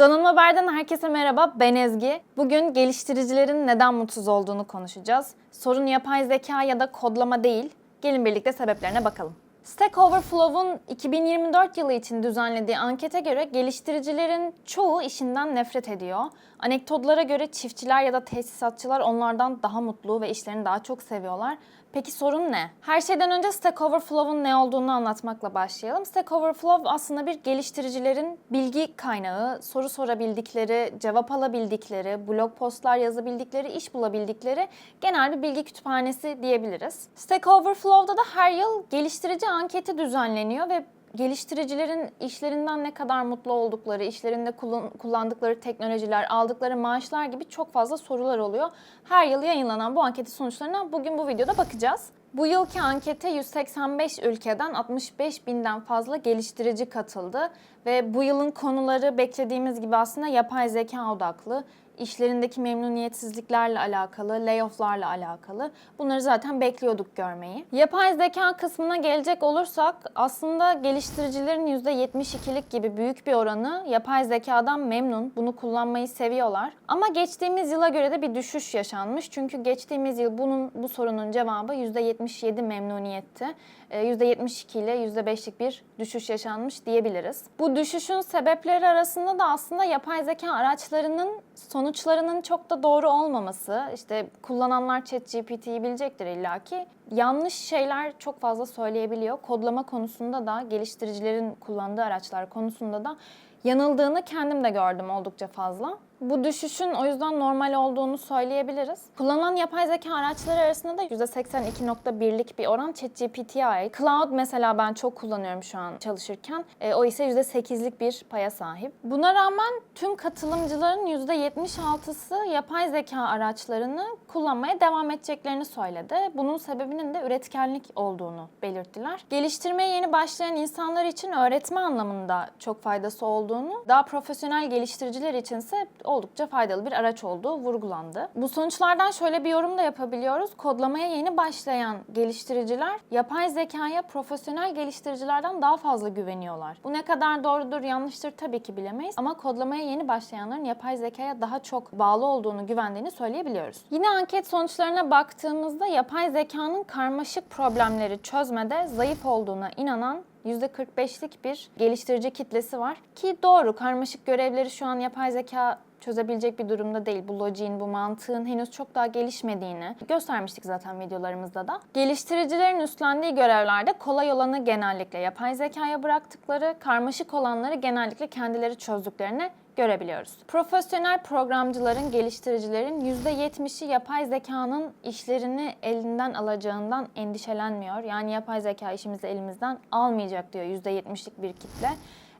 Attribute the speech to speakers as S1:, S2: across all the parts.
S1: Donanım Haber'den herkese merhaba, ben Ezgi. Bugün geliştiricilerin neden mutsuz olduğunu konuşacağız. Sorun yapay zeka ya da kodlama değil. Gelin birlikte sebeplerine bakalım. Stack Overflow'un 2024 yılı için düzenlediği ankete göre geliştiricilerin çoğu işinden nefret ediyor. Anekdotlara göre çiftçiler ya da tesisatçılar onlardan daha mutlu ve işlerini daha çok seviyorlar. Peki sorun ne? Her şeyden önce Stack Overflow'un ne olduğunu anlatmakla başlayalım. Stack Overflow aslında bir geliştiricilerin bilgi kaynağı, soru sorabildikleri, cevap alabildikleri, blog postlar yazabildikleri, iş bulabildikleri genel bir bilgi kütüphanesi diyebiliriz. Stack Overflow'da da her yıl geliştirici anketi düzenleniyor ve geliştiricilerin işlerinden ne kadar mutlu oldukları, işlerinde kullan- kullandıkları teknolojiler, aldıkları maaşlar gibi çok fazla sorular oluyor. Her yıl yayınlanan bu anketin sonuçlarına bugün bu videoda bakacağız. Bu yılki ankete 185 ülkeden 65 binden fazla geliştirici katıldı ve bu yılın konuları beklediğimiz gibi aslında yapay zeka odaklı, işlerindeki memnuniyetsizliklerle alakalı, layofflarla alakalı. Bunları zaten bekliyorduk görmeyi. Yapay zeka kısmına gelecek olursak aslında geliştiricilerin %72'lik gibi büyük bir oranı yapay zekadan memnun. Bunu kullanmayı seviyorlar. Ama geçtiğimiz yıla göre de bir düşüş yaşanmış. Çünkü geçtiğimiz yıl bunun bu sorunun cevabı %77 memnuniyetti. Ee, %72 ile %5'lik bir düşüş yaşanmış diyebiliriz. Bu düşüşün sebepleri arasında da aslında yapay zeka araçlarının sonuçlarının çok da doğru olmaması. İşte kullananlar ChatGPT'yi bilecektir illaki. Yanlış şeyler çok fazla söyleyebiliyor. Kodlama konusunda da geliştiricilerin kullandığı araçlar konusunda da yanıldığını kendim de gördüm oldukça fazla. Bu düşüşün o yüzden normal olduğunu söyleyebiliriz. Kullanılan yapay zeka araçları arasında da %82.1'lik bir oran ChatGPT'ye ait. Cloud mesela ben çok kullanıyorum şu an çalışırken. E, o ise %8'lik bir paya sahip. Buna rağmen tüm katılımcıların %76'sı yapay zeka araçlarını kullanmaya devam edeceklerini söyledi. Bunun sebebinin de üretkenlik olduğunu belirttiler. Geliştirmeye yeni başlayan insanlar için öğretme anlamında çok faydası olduğunu, daha profesyonel geliştiriciler içinse oldukça faydalı bir araç olduğu vurgulandı. Bu sonuçlardan şöyle bir yorum da yapabiliyoruz. Kodlamaya yeni başlayan geliştiriciler yapay zekaya profesyonel geliştiricilerden daha fazla güveniyorlar. Bu ne kadar doğrudur, yanlıştır tabii ki bilemeyiz ama kodlamaya yeni başlayanların yapay zekaya daha çok bağlı olduğunu, güvendiğini söyleyebiliyoruz. Yine anket sonuçlarına baktığımızda yapay zekanın karmaşık problemleri çözmede zayıf olduğuna inanan %45'lik bir geliştirici kitlesi var. Ki doğru karmaşık görevleri şu an yapay zeka çözebilecek bir durumda değil. Bu lojiğin, bu mantığın henüz çok daha gelişmediğini göstermiştik zaten videolarımızda da. Geliştiricilerin üstlendiği görevlerde kolay olanı genellikle yapay zekaya bıraktıkları, karmaşık olanları genellikle kendileri çözdüklerini görebiliyoruz. Profesyonel programcıların, geliştiricilerin %70'i yapay zekanın işlerini elinden alacağından endişelenmiyor. Yani yapay zeka işimizi elimizden almayacak diyor %70'lik bir kitle.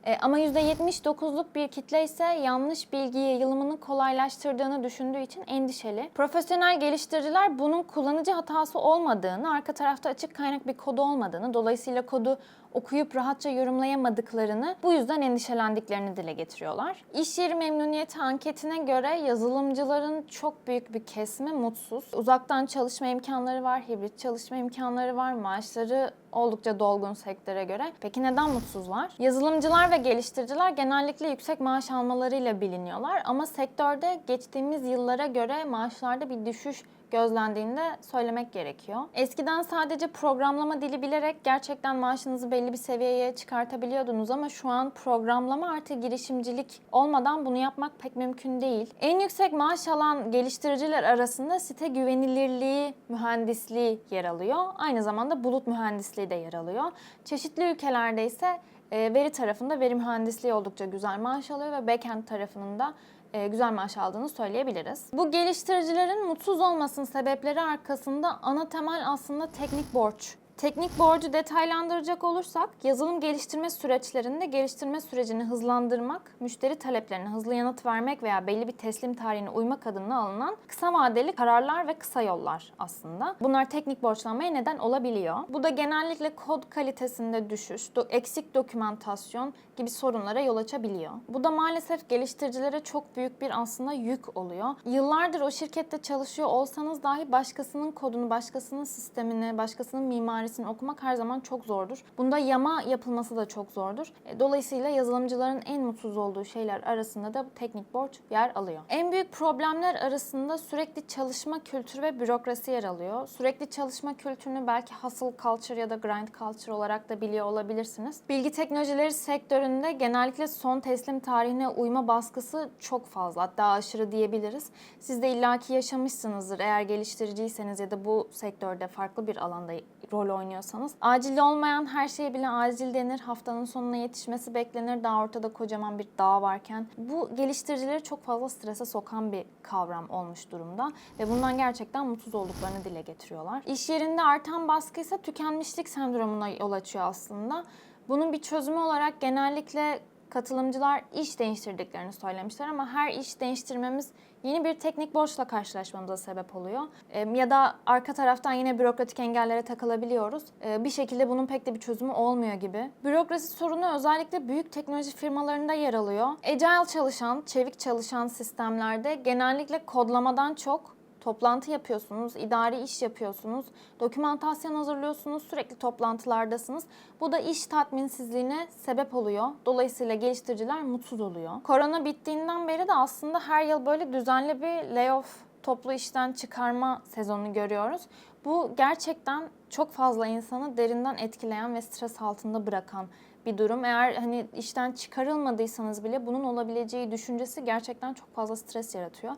S1: E, ama %79'luk bir kitle ise yanlış bilgi yayılımını kolaylaştırdığını düşündüğü için endişeli. Profesyonel geliştiriciler bunun kullanıcı hatası olmadığını, arka tarafta açık kaynak bir kodu olmadığını, dolayısıyla kodu okuyup rahatça yorumlayamadıklarını, bu yüzden endişelendiklerini dile getiriyorlar. İş yeri memnuniyeti anketine göre yazılımcıların çok büyük bir kesimi mutsuz. Uzaktan çalışma imkanları var, hibrit çalışma imkanları var, maaşları oldukça dolgun sektöre göre. Peki neden mutsuzlar? Yazılımcılar ve geliştiriciler genellikle yüksek maaş almalarıyla biliniyorlar ama sektörde geçtiğimiz yıllara göre maaşlarda bir düşüş gözlendiğini de söylemek gerekiyor. Eskiden sadece programlama dili bilerek gerçekten maaşınızı belli bir seviyeye çıkartabiliyordunuz ama şu an programlama artı girişimcilik olmadan bunu yapmak pek mümkün değil. En yüksek maaş alan geliştiriciler arasında site güvenilirliği mühendisliği yer alıyor. Aynı zamanda bulut mühendisliği de yer alıyor. Çeşitli ülkelerde ise e, veri tarafında veri mühendisliği oldukça güzel maaş alıyor ve backend tarafının da e, güzel maaş aldığını söyleyebiliriz. Bu geliştiricilerin mutsuz olmasının sebepleri arkasında ana temel aslında teknik borç. Teknik borcu detaylandıracak olursak yazılım geliştirme süreçlerinde geliştirme sürecini hızlandırmak, müşteri taleplerine hızlı yanıt vermek veya belli bir teslim tarihine uymak adına alınan kısa vadeli kararlar ve kısa yollar aslında. Bunlar teknik borçlanmaya neden olabiliyor. Bu da genellikle kod kalitesinde düşüş, eksik dokümantasyon gibi sorunlara yol açabiliyor. Bu da maalesef geliştiricilere çok büyük bir aslında yük oluyor. Yıllardır o şirkette çalışıyor olsanız dahi başkasının kodunu, başkasının sistemini, başkasının mimarisini mimarisini okumak her zaman çok zordur. Bunda yama yapılması da çok zordur. E, Dolayısıyla yazılımcıların en mutsuz olduğu şeyler arasında da teknik borç yer alıyor. En büyük problemler arasında sürekli çalışma kültürü ve bürokrasi yer alıyor. Sürekli çalışma kültürünü belki hustle culture ya da grind culture olarak da biliyor olabilirsiniz. Bilgi teknolojileri sektöründe genellikle son teslim tarihine uyma baskısı çok fazla. Hatta aşırı diyebiliriz. Siz de illaki yaşamışsınızdır eğer geliştiriciyseniz ya da bu sektörde farklı bir alanda rol oynuyorsanız. Acil olmayan her şeye bile acil denir. Haftanın sonuna yetişmesi beklenir. Daha ortada kocaman bir dağ varken. Bu geliştiricileri çok fazla strese sokan bir kavram olmuş durumda. Ve bundan gerçekten mutsuz olduklarını dile getiriyorlar. İş yerinde artan baskı ise tükenmişlik sendromuna yol açıyor aslında. Bunun bir çözümü olarak genellikle katılımcılar iş değiştirdiklerini söylemişler ama her iş değiştirmemiz yeni bir teknik borçla karşılaşmamıza sebep oluyor. E, Ya da arka taraftan yine bürokratik engellere takılabiliyoruz. E, Bir şekilde bunun pek de bir çözümü olmuyor gibi. Bürokrasi sorunu özellikle büyük teknoloji firmalarında yer alıyor. Agile çalışan, çevik çalışan sistemlerde genellikle kodlamadan çok Toplantı yapıyorsunuz, idari iş yapıyorsunuz, dokümantasyon hazırlıyorsunuz, sürekli toplantılardasınız. Bu da iş tatminsizliğine sebep oluyor. Dolayısıyla geliştiriciler mutsuz oluyor. Korona bittiğinden beri de aslında her yıl böyle düzenli bir layoff, toplu işten çıkarma sezonu görüyoruz. Bu gerçekten çok fazla insanı derinden etkileyen ve stres altında bırakan bir durum. Eğer hani işten çıkarılmadıysanız bile bunun olabileceği düşüncesi gerçekten çok fazla stres yaratıyor.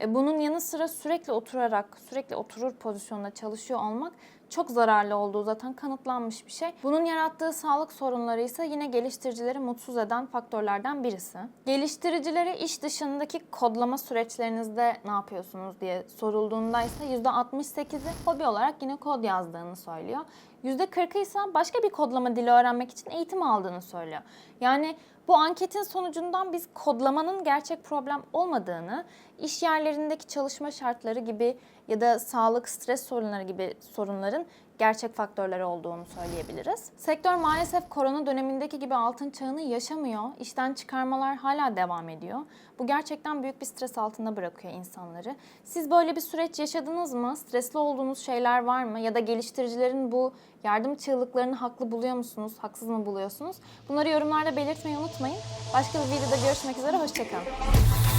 S1: E, Bunun yanı sıra sürekli oturarak, sürekli oturur pozisyonda çalışıyor olmak çok zararlı olduğu zaten kanıtlanmış bir şey. Bunun yarattığı sağlık sorunları ise yine geliştiricileri mutsuz eden faktörlerden birisi. Geliştiricilere iş dışındaki kodlama süreçlerinizde ne yapıyorsunuz diye sorulduğunda ise %68'i hobi olarak yine kod yazdığını söylüyor. %40'ı ise başka bir kodlama dili öğrenmek için eğitim aldığını söylüyor. Yani bu anketin sonucundan biz kodlamanın gerçek problem olmadığını, iş yerlerindeki çalışma şartları gibi ya da sağlık, stres sorunları gibi sorunların gerçek faktörleri olduğunu söyleyebiliriz. Sektör maalesef korona dönemindeki gibi altın çağını yaşamıyor. İşten çıkarmalar hala devam ediyor. Bu gerçekten büyük bir stres altında bırakıyor insanları. Siz böyle bir süreç yaşadınız mı? Stresli olduğunuz şeyler var mı? Ya da geliştiricilerin bu yardım çığlıklarını haklı buluyor musunuz? Haksız mı buluyorsunuz? Bunları yorumlarda belirtmeyi unutmayın. Başka bir videoda görüşmek üzere. Hoşçakalın.